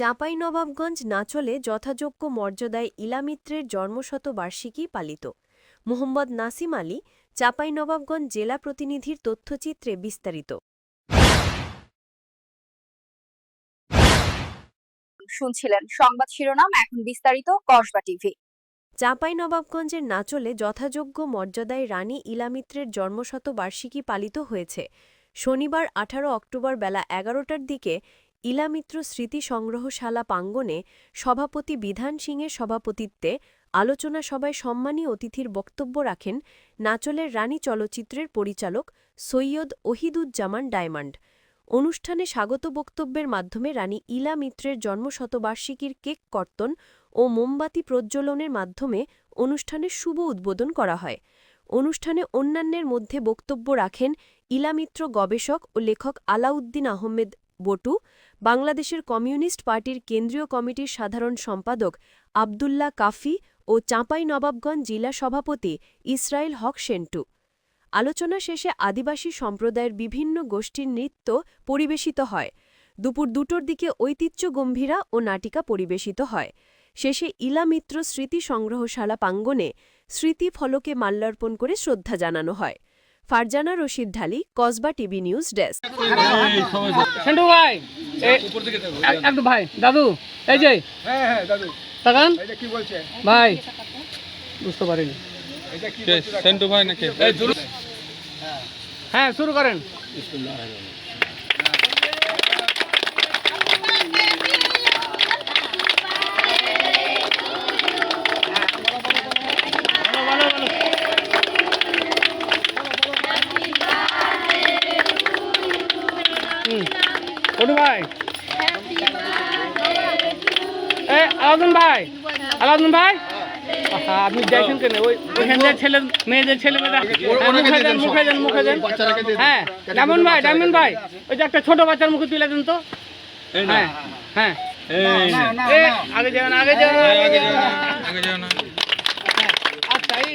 চাঁপাই নবাবগঞ্জ নাচলে যথাযোগ্য মর্যাদায় ইলামিত্রের জন্মশতবার্ষিকী পালিত। মোহাম্মদ নাসিম আলী চাঁপাই নবাবগঞ্জ জেলা প্রতিনিধির তথ্যচিত্রে বিস্তারিত। শুনছিলেন সংবাদ শিরোনাম এখন বিস্তারিত কসবা টিভি। চাঁপাই নবাবগঞ্জের নাচলে যথাযোগ্য মর্যাদায় রানী ইলামিত্রের জন্মশতবার্ষিকী পালিত হয়েছে। শনিবার আঠারো অক্টোবর বেলা এগারোটার দিকে ইলামিত্র স্মৃতি সংগ্রহশালা প্রাঙ্গণে সভাপতি বিধান সিংয়ের সভাপতিত্বে আলোচনা সভায় সম্মানী অতিথির বক্তব্য রাখেন নাচলের রানী চলচ্চিত্রের পরিচালক সৈয়দ ওহিদুজ্জামান ডায়মন্ড। অনুষ্ঠানে স্বাগত বক্তব্যের মাধ্যমে রানী ইলা মিত্রের জন্মশতবার্ষিকীর কেক কর্তন ও মোমবাতি প্রজ্বলনের মাধ্যমে অনুষ্ঠানের শুভ উদ্বোধন করা হয়। অনুষ্ঠানে অন্যান্যের মধ্যে বক্তব্য রাখেন ইলামিত্র গবেষক ও লেখক আলাউদ্দিন আহমেদ বটু, বাংলাদেশের কমিউনিস্ট পার্টির কেন্দ্রীয় কমিটির সাধারণ সম্পাদক আবদুল্লাহ কাফি ও চাঁপাই নবাবগঞ্জ জেলা সভাপতি ইসরায়েল হক সেন্টু। আলোচনা শেষে আদিবাসী সম্প্রদায়ের বিভিন্ন গোষ্ঠীর নৃত্য পরিবেশিত হয়। দুপুর দুটোর দিকে ঐতিহ্য গম্ভীরা ও নাটিকা পরিবেশিত হয়। শেষে ইলামিত্র স্মৃতি সংগ্রহশালা প্রাঙ্গণে স্মৃতি ফলকে মাল্যার্পণ করে শ্রদ্ধা জানানো হয়। Farzana Rashid Dhali Kasba TV news desk. Sentu ভাই এ- একটু ভাই দাদু এই যে হ্যাঁ হ্যাঁ দাদু। তাকান। কি বলছে? ভাই বুঝতে পারিনি। সেন্টু ভাই নাকি? হ্যাঁ শুরু করেন। কটু ভাই। এ আলাউদ্দিন ভাই। আলাউদ্দিন ভাই? আপনি দেখছেন কেন? ওই ওইখানকার ছেলে মেয়েদের ছেলে মেয়েরা। মুখে দেন মুখে দেন হ্যাঁ ডায়মন্ড ভাই ডায়মন্ড ভাই। ওই যে একটা ছোট বাচ্চার মুখে তুলে দেন তো। হ্যাঁ হ্যাঁ। আগে যাবেন আগে যাবেন আগে যাবেন আচ্ছা এই।